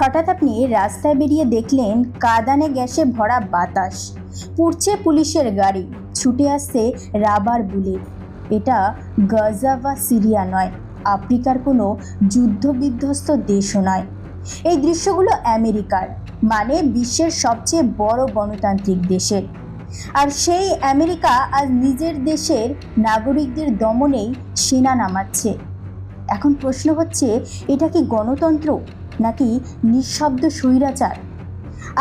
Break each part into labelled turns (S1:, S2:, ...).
S1: হঠাৎ আপনি রাস্তায় বেরিয়ে দেখলেন কাদানে গ্যাসে ভরা বাতাস। পুড়ছে পুলিশের গাড়ি। ছুটে আসছে রাবার বুলেট। এটা গাজা বা সিরিয়া নয়, আফ্রিকার কোনো যুদ্ধবিধ্বস্ত দেশও নয়। এই দৃশ্যগুলো আমেরিকার মানে বিশ্বের সবচেয়ে বড় গণতান্ত্রিক দেশের। আর সেই আমেরিকা আজ নিজের দেশের নাগরিকদের দমনেই সেনা নামাচ্ছে। এখন প্রশ্ন হচ্ছে, এটা কি গণতন্ত্র? নাকি নিঃশব্দ স্বৈরাচার?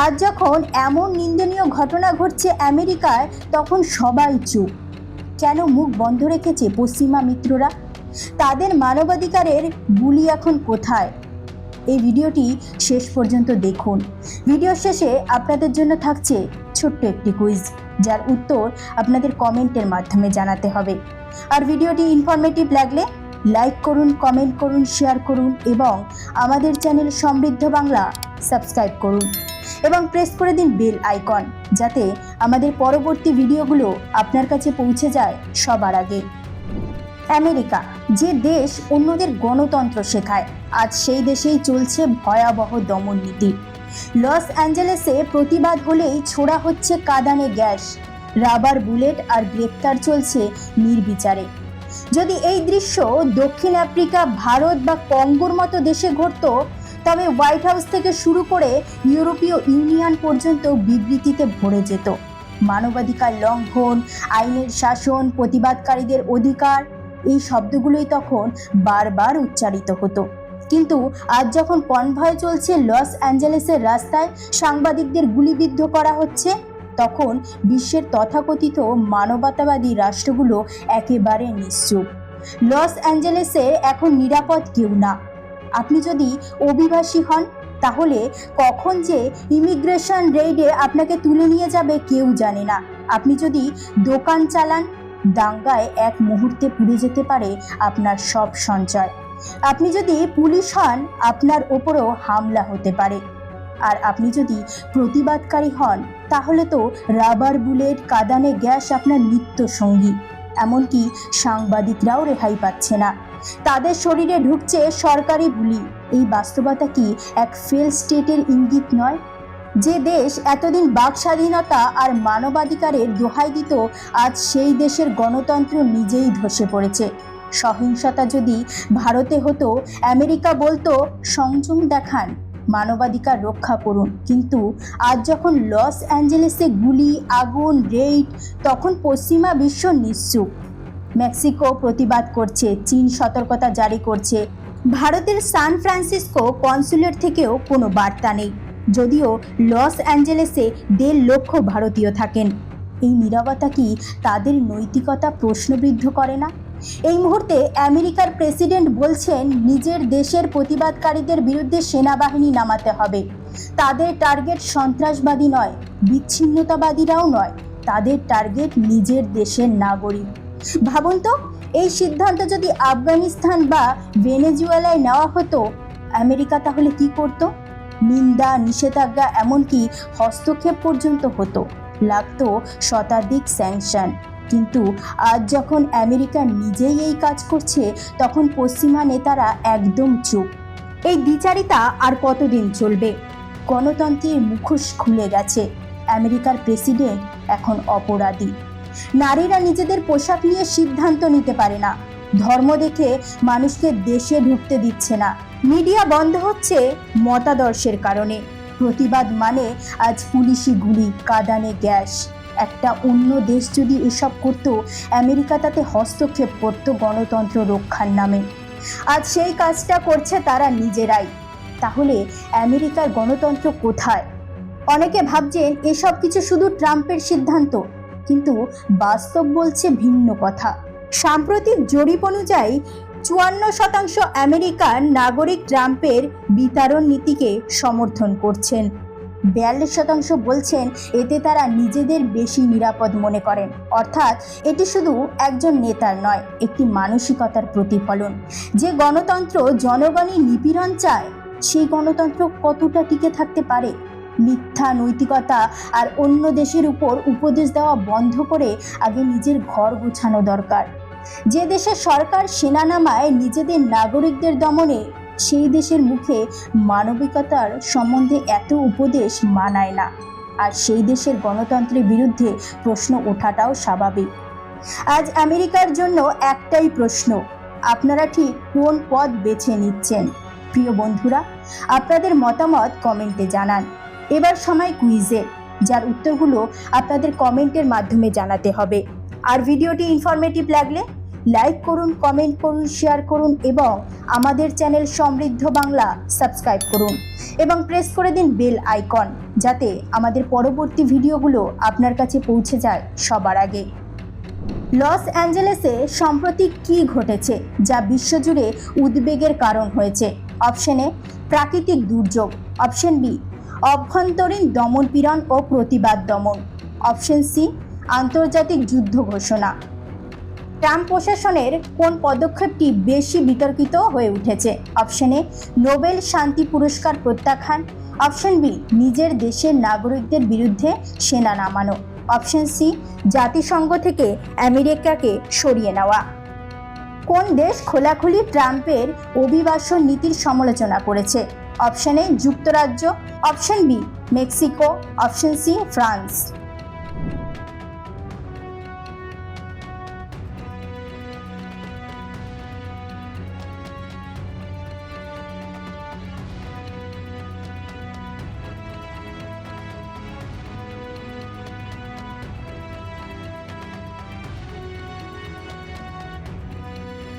S1: আজ যখন এমন নিন্দনীয় ঘটনা ঘটছে আমেরিকায়, তখন সবাই চুপ। কেন মুখ বন্ধ রেখেছে পশ্চিমা মিত্ররা? তাদের মানবাধিকারের বুলি এখন কোথায়? এই ভিডিওটি শেষ পর্যন্ত দেখুন। ভিডিও শেষে আপনাদের জন্য থাকছে ছোট্ট একটি কুইজ, যার উত্তর আপনাদের কমেন্টের মাধ্যমে জানাতে হবে। আর ভিডিওটি ইনফরমেটিভ লাগলে লাইক করুন কমেন্ট করুন শেয়ার করুন এবং আমাদের চ্যানেল সমৃদ্ধ বাংলা সাবস্ক্রাইব করুন এবং প্রেস করে দিন বেল আইকন যাতে আমাদের পরবর্তী ভিডিওগুলো আপনার কাছে পৌঁছে যায় সবার আগে। আমেরিকা, যে দেশ অন্যদের গণতন্ত্র শেখায়, আজ সেই দেশেই চলছে ভয়াবহ দমন নীতি। লস অ্যাঞ্জেলেসে প্রতিবাদ হলেই ছোড়া হচ্ছে কাদানে গ্যাস, রাবার বুলেট আর গ্রেপ্তার চলছে নির্বিচারে। যদি এই দৃশ্য দক্ষিণ আফ্রিকা, ভারত বা কঙ্গোর মতো দেশে ঘটতো, তবে হোয়াইট হাউস থেকে শুরু করে ইউরোপীয় ইউনিয়ন পর্যন্ত বিবৃতিতে ভরে যেত। মানবাধিকার লঙ্ঘন, আইনের শাসন, প্রতিবাদকারীদের অধিকার, এই শব্দগুলোই তখন বারবার উচ্চারিত হতো। কিন্তু আজ যখন কনভয় চলছে লস অ্যাঞ্জেলেসের রাস্তায়, সাংবাদিকদের গুলিবিদ্ধ করা হচ্ছে তখন বিশ্বের তথাকথিত মানবতাবাদী রাষ্ট্রগুলো একেবারে নিশ্চুপ। লস অ্যাঞ্জেলেসে এখন নিরাপদ কেউ না। আপনি যদি অভিবাসী হন, তাহলে কখন যে ইমিগ্রেশন রেইডে আপনাকে তুলে নিয়ে যাবে কেউ জানে না। আপনি যদি দোকান চালান, দাঙ্গায় এক মুহূর্তে পুড়ে যেতে পারে আপনার সব সঞ্চয়। আপনি যদি পুলিশ হন, আপনার ওপরও হামলা হতে পারে। আর আপনি যদি প্রতিবাদকারী হন, তাহলে তো রাবার বুলেট কাদানে গ্যাস আপনার নিত্য সঙ্গী। এমনকি সাংবাদিকরাও রেহাই পাচ্ছে না। তাদের শরীরে ঢুকছে সরকারি বুলি। এই বাস্তবতা কি এক ফেল স্টেটের ইঙ্গিত নয়? যে দেশ এতদিন বাক স্বাধীনতা আর মানবাধিকারের দোহাই দিত, আজ সেই দেশের গণতন্ত্র নিজেই ধসে পড়েছে। সহিংসতা যদি ভারতে হতো, আমেরিকা বলতো, সংযম দেখান। মানবাধিকার রক্ষা করুন। কিন্তু আজ যখন লস অ্যাঞ্জেলেসে গুলি, আগুন, রেইড, তখন পশ্চিমা বিশ্ব নিশ্চুপ। মেক্সিকো প্রতিবাদ করছে, চীন সতর্কতা জারি করছে। ভারতের সান ফ্রান্সিসকো কনসুলেট থেকেও কোনো বার্তা নেই। যদিও লস অ্যাঞ্জেলেসে দেড় লক্ষ ভারতীয় থাকেন। এই নীরবতা কি তাদের নৈতিকতা প্রশ্নবিদ্ধ করে না? এই মুহূর্তে আমেরিকার প্রেসিডেন্ট বলছেন, নিজের দেশের প্রতিবাদকারীদের বিরুদ্ধে সেনাবাহিনী নামাতে হবে। তাদের টার্গেট সন্ত্রাসবাদী নয়, বিচ্ছিন্নতাবাদীরাও নয়। তাদের টার্গেট নিজের দেশের নাগরিক। ভাবুন তো, এই সিদ্ধান্ত যদি আফগানিস্তান বা ভেনেজুয়েলায় নেওয়া হতো, আমেরিকা তাহলে কি করত? নিন্দা, নিষেধাজ্ঞা, এমনকি হস্তক্ষেপ পর্যন্ত হতো। লাগতো শতাধিক স্যাংশন। কিন্তু আজ যখন আমেরিকা নিজেই এই কাজ করছে, তখন পশ্চিমা নেতারা একদম চুপ। এই দ্বিচারিতা আর কতদিন চলবে? গণতন্ত্রের মুখোশ খুলে গেছে। আমেরিকার প্রেসিডেন্ট এখন অপরাধী। নারীরা নিজেদের পোশাক নিয়ে সিদ্ধান্ত নিতে পারে না। ধর্ম দেখে মানুষকে দেশে ঢুকতে দিচ্ছে না। মিডিয়া বন্ধ হচ্ছে মতাদর্শের কারণে। প্রতিবাদ মানে আজ পুলিশি গুলি, কাদানে গ্যাস। একটা অন্য দেশ যদি এসব করতো, আমেরিকা তাতে হস্তক্ষেপ করতো গণতন্ত্র রক্ষার নামে। আজ সেই কাজটা করছে তারা নিজেরাই। তাহলে আমেরিকার গণতন্ত্র কোথায়? অনেকে ভাবছেন এসব কিছু শুধু ট্রাম্পের সিদ্ধান্ত, কিন্তু বাস্তব বলছে ভিন্ন কথা। সাম্প্রতিক জরিপ অনুযায়ী, চুয়ান্ন শতাংশ আমেরিকান নাগরিক ট্রাম্পের বিতরণ নীতিকে সমর্থন করছেন। বিয়াল্লিশ শতাংশ বলছেন এতে তারা নিজেদের বেশি নিরাপদ মনে করেন। অর্থাৎ এটি শুধু একজন নেতার নয়, একটি মানসিকতার প্রতিফলন। যে গণতন্ত্র জনগণই নিপীড়ন চায়, সেই গণতন্ত্র কতটা টিকে থাকতে পারে? মিথ্যা, নৈতিকতা আর অন্য দেশের উপর উপদেশ দেওয়া বন্ধ করে আগে নিজের ঘর গোছানো দরকার। যে দেশের সরকার সেনা নামায় নিজেদের নাগরিকদের দমনে সেই দেশের মুখে মানবিকতার সম্বন্ধে এত উপদেশ মানায় না। আর সেই দেশের গণতন্ত্রের বিরুদ্ধে প্রশ্ন ওঠাটাও স্বাভাবিক। আজ আমেরিকার জন্য একটাই প্রশ্ন, আপনারা ঠিক কোন পথ বেছে নিচ্ছেন? প্রিয় বন্ধুরা, আপনাদের মতামত কমেন্টে জানান। এবার সময় কুইজে, যার উত্তরগুলো আপনাদের কমেন্টের মাধ্যমে জানাতে হবে। আর ভিডিওটি ইনফরমেটিভ লাগলে লাইক করুন কমেন্ট করুন শেয়ার করুন এবং আমাদের চ্যানেল সমৃদ্ধ বাংলা সাবস্ক্রাইব করুন এবং প্রেস করে দিন বেল আইকন যাতে আমাদের পরবর্তী ভিডিওগুলো আপনার কাছে পৌঁছে যায় সবার আগে। লস অ্যাঞ্জেলেসে সম্প্রতি কী ঘটেছে যা বিশ্বজুড়ে উদ্বেগের কারণ হয়েছে? অপশন এ, প্রাকৃতিক দুর্যোগ। অপশন বি অভ্যন্তরীণ দমনপীড়ন ও প্রতিবাদ দমন। অপশন সি আন্তর্জাতিক যুদ্ধ ঘোষণা। ট্রাম্প প্রশাসনের কোন পদক্ষেপটি বেশি বিতর্কিত হয়ে উঠেছে? অপশন এ, নোবেল শান্তি পুরস্কার প্রত্যাখ্যান। অপশন বি, নিজের দেশের নাগরিকদের বিরুদ্ধে সেনা নামানো। অপশন সি, জাতিসংঘ থেকে আমেরিকাকে সরিয়ে নেওয়া। কোন দেশ খোলাখুলি ট্রাম্পের অভিবাসন নীতির সমালোচনা করেছে? অপশন এ, যুক্তরাজ্য। Option B, Mexico. Option C, France.